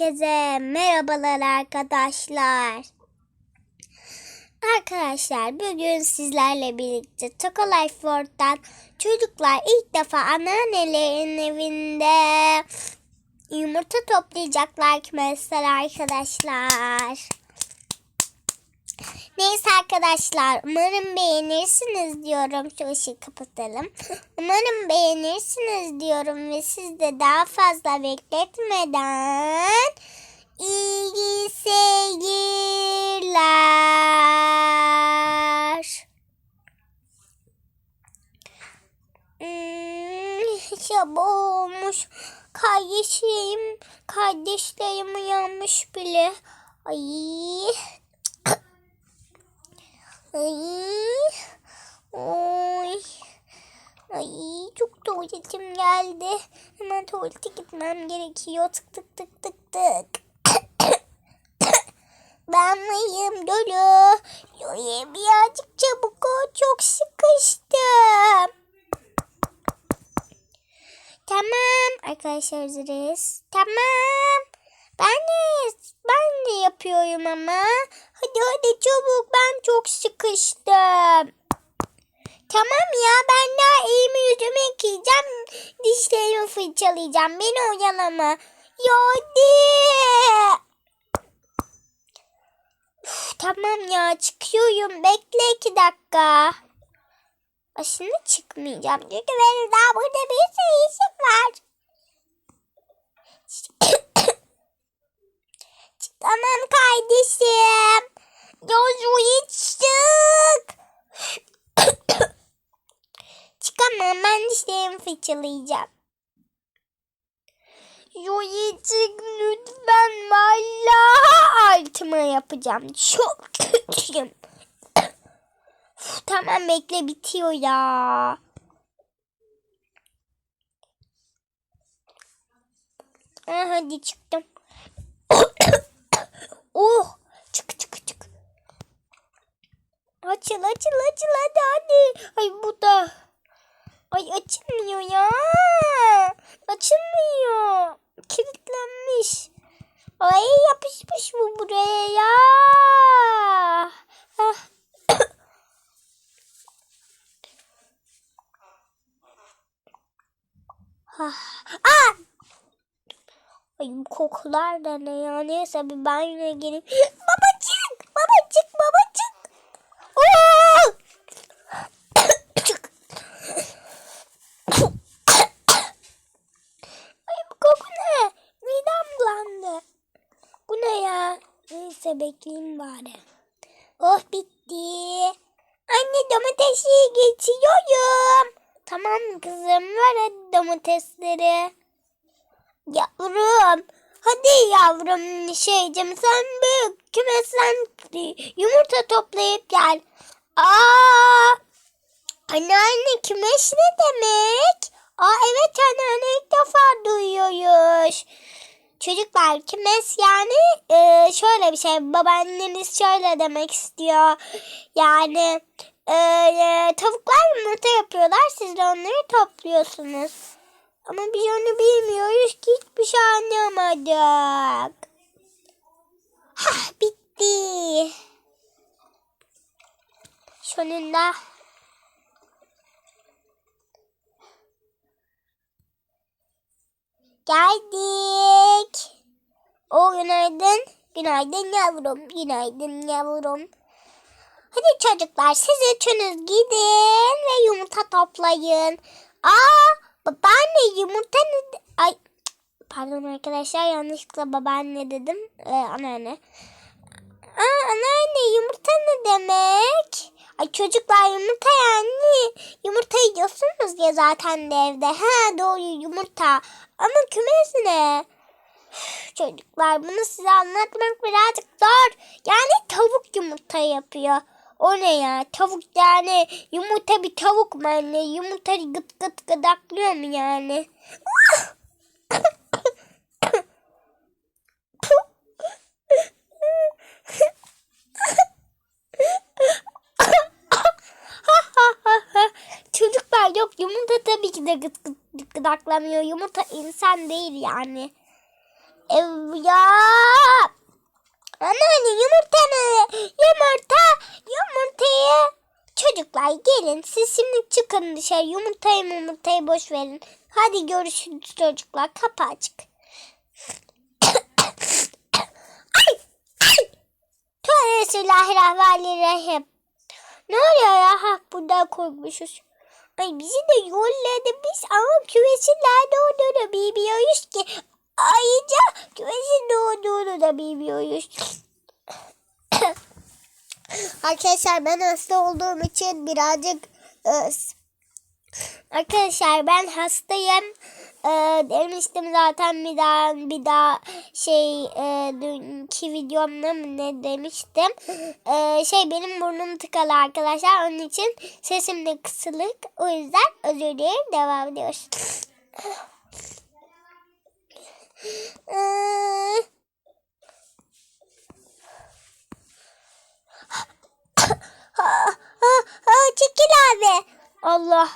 Herkese merhabalar arkadaşlar. Arkadaşlar bugün sizlerle birlikte Toka Life World'dan çocuklar ilk defa anneannelerin evinde yumurta toplayacaklar mesela arkadaşlar. Neyse arkadaşlar umarım beğenirsiniz diyorum. Şu ışığı kapatalım. Umarım beğenirsiniz diyorum ve siz de daha fazla bekletmeden iyi seyirler. Hmm, sabah olmuş. Kardeşim, kardeşlerim uyanmış bile. Ay. Ay. Oy. Ay çok tuvaletim geldi. Hemen tuvalete gitmem gerekiyor. Tık tık tık tık tık. ben mıyım Dolu? Yoye birazcık çabuk ol. Çok sıkıştım. Tamam arkadaşlar hazırız. Tamam. Ben de, ben de yapıyorum ama. Hadi hadi çabuk ben çok sıkıştım. Tamam ya ben daha elimi yüzümü yıkayacağım. Dişlerimi fırçalayacağım. Beni oyalama. Hadi. Üf, tamam ya çıkıyorum. Bekle iki dakika. Aslında çıkmayacağım. Çünkü benim daha burada bir sürü var. Tamam kardeşim. Yolcuyu çık. Çıkamam ben dişlerimi fırçalayacağım. Yoyi çık lütfen vallahi altıma yapacağım. Çok kötüyüm. Tamam bekle bitiyor ya. Ah, hadi çıktım. oh çık çık çık. Açıl açıl açıl hadi hadi. Ay bu da. Ay açılmıyor ya. Açılmıyor. Kilitlenmiş. Ay yapışmış bu buraya ya. Ah. Ah. Ah! Ay bu kokular da ne ya? Neyse bir banyoya gireyim. Babacık! Babacık! Babacık! Oo! Ay bu koku ne? Midem bulandı. Bu ne ya? Neyse bekleyeyim bari. Oh bitti. Anne domatesi geçiyorum. Tamam kızım ver hadi domatesleri. Yavrum. Hadi yavrum şeycim sen büyük kümesten yumurta toplayıp gel. Aa, anneanne kümes ne demek? Aa evet anneanne ilk defa duyuyoruz. Çocuklar kümes yani e, şöyle bir şey babaannemiz şöyle demek istiyor. Yani e, e, tavuklar yumurta yapıyorlar siz de onları topluyorsunuz. Ama biz onu bilmiyoruz ki hiçbir şey anlamadık. Hah bitti. Sonunda. Geldik. O günaydın. Günaydın yavrum. Günaydın yavrum. Hadi çocuklar siz üçünüz gidin ve yumurta toplayın. Aa babaanne yumurta ne? Ay pardon arkadaşlar yanlışlıkla babaanne dedim. Ee, anneanne. Aa anneanne yumurta ne demek? Ay çocuklar yumurta yani. Yumurta yiyorsunuz ya zaten de evde. Ha doğru yumurta. Ama kümes ne? Üf, Çocuklar bunu size anlatmak birazcık zor. Yani tavuk yumurta yapıyor. O ne ya? Tavuk yani yumurta bir tavuk mu anne? Yumurta gıt gıt gıdaklıyor mu yani? Çocuklar yok yumurta tabii ki de gıt gıt gıdaklamıyor. Yumurta insan değil yani. Ev ya Anneanne yumurta ne? Yumurta. Yumurtayı. Çocuklar gelin siz şimdi çıkın dışarı yumurtayı yumurtayı boş verin. Hadi görüşürüz çocuklar kapı açık. ay ay. Tövbe Bismillahirrahmanirrahim. Ne oluyor ya? Ha buradan korkmuşuz. Ay bizi de yolladı biz ama küvesin nerede olduğunu bilmiyoruz ki. Ayrıca küvesin ne da bilmiyoruz. Arkadaşlar ben hasta olduğum için birazcık e, Arkadaşlar ben hastayım. Ee, demiştim zaten bir daha bir daha şey e, dünkü videomda mı ne demiştim. Ee, şey benim burnum tıkalı arkadaşlar. Onun için sesim de kısılık. O yüzden özür dilerim. Devam ediyoruz. Ee, çekil abi. Allah.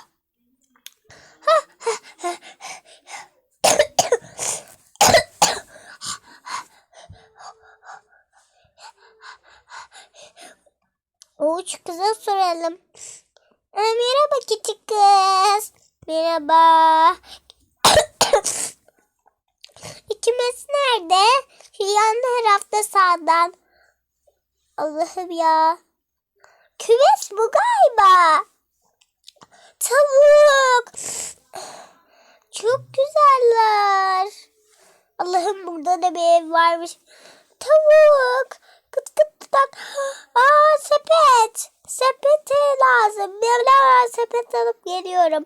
Uç kıza soralım. Aa, merhaba küçük kız. Merhaba. Nerede? Yan tarafta sağdan. Allah'ım ya. Kümes bu galiba. Tavuk. Çok güzeller. Allah'ım burada da bir ev varmış. Tavuk. Kıt kıt tak. Aa sepet. Sepete lazım. Bir sepet alıp geliyorum.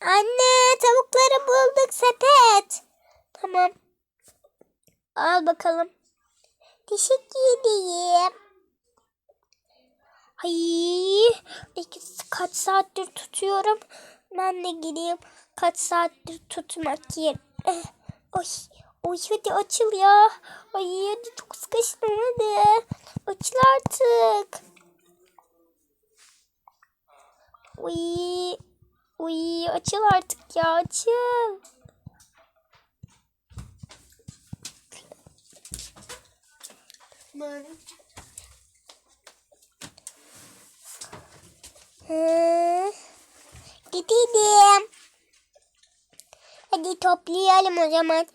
Anne tavukları bulduk sepet. Tamam. Al bakalım. Teşekkür ederim. Ay, kaç saattir tutuyorum. Ben de gideyim. Kaç saattir tutmak yer. Eh, Oy, oy hadi açıl ya. Ay hadi çok sıkıştım hadi. Açıl artık. Uy, uy açıl artık ya açıl. Hı. Gidelim. Hadi toplayalım o zaman.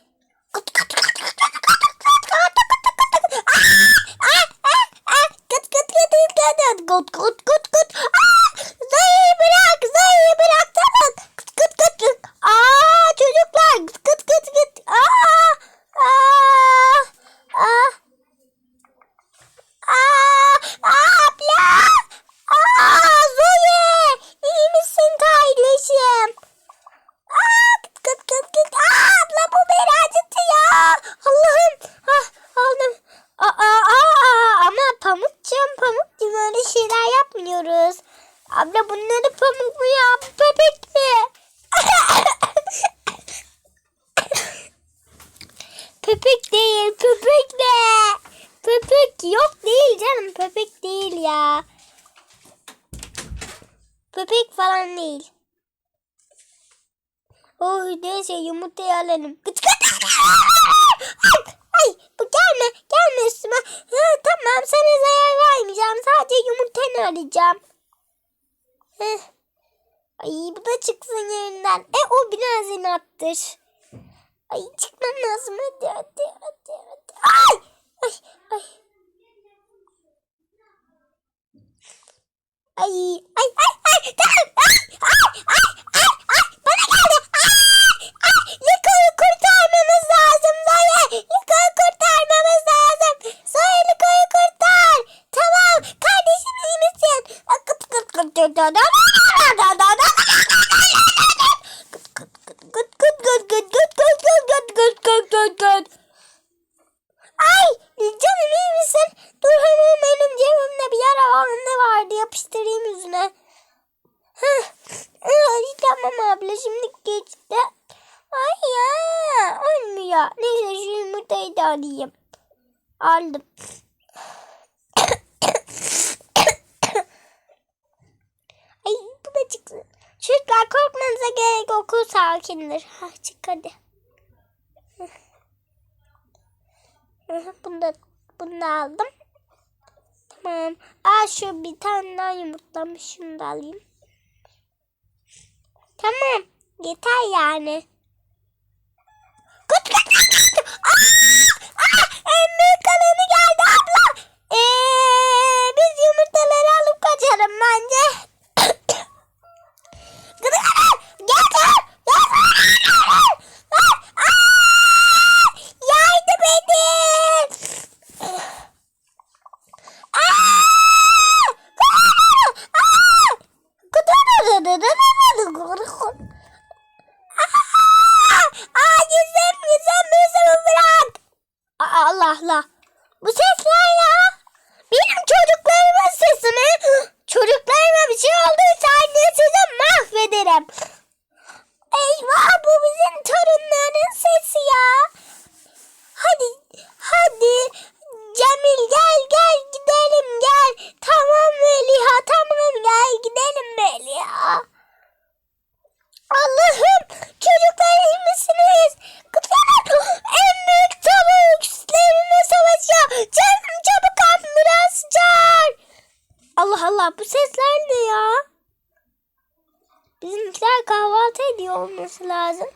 Oh neyse yumurtayı alalım. Gıt gıt. Ay, ay bu gelme, gelme üstüme. Ha, tamam sana zarar vermeyeceğim. Sadece yumurtanı arayacağım. Heh. Ay bu da çıksın yerinden. E o biraz inattır. Ay çıkmam lazım hadi hadi hadi hadi. Ay ay ay. Ay ay ay ay ay Ay canım iyi misin? Dur hemen benim cebimde bir yara var. Ne vardı yapıştırayım yüzüne. Ay, tamam abla şimdi geçti. Ay ya olmuyor. Neyse şu yumurtayı da alayım. Aldım. Koku sakindir. Ha çık hadi. bunu da, bunu da aldım. Tamam. Aa şu bir tane daha yumurtlamış. Şunu da alayım. Tamam. Yeter yani. Kut kut kut kut. Aa! Aa! En büyük kalanı geldi abla. Ee, biz yumurtaları alıp kaçalım bence. bu sesler ne ya? Bizimkiler kahvaltı ediyor olması lazım.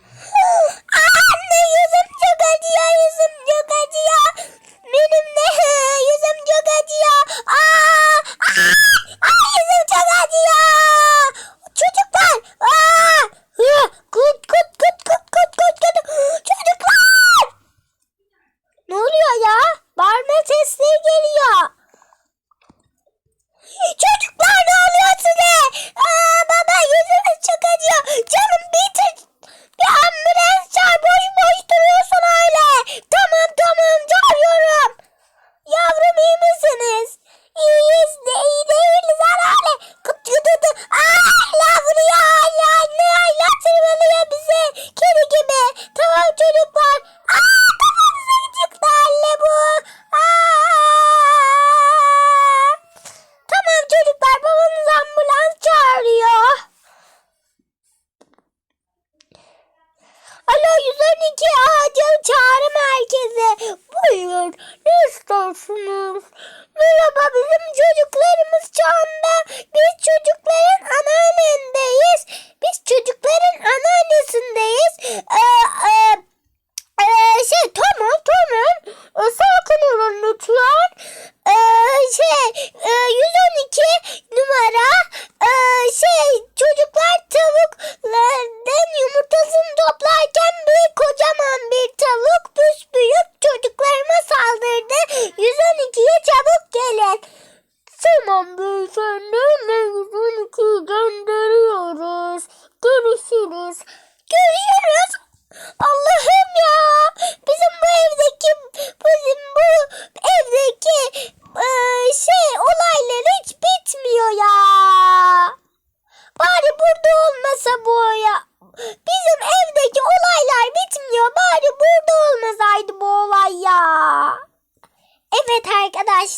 Anne yüzüm çok acıyor, yüzüm çok acıyor. Benim de yüzüm çok acıyor. Aa, aa, aa, yüzüm çok acıyor.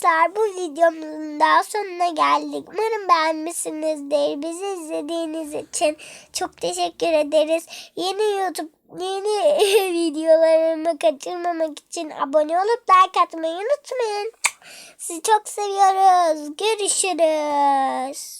Arkadaşlar bu videomun daha sonuna geldik. Umarım beğenmişsinizdir. Bizi izlediğiniz için çok teşekkür ederiz. Yeni YouTube yeni videolarımı kaçırmamak için abone olup like atmayı unutmayın. Sizi çok seviyoruz. Görüşürüz.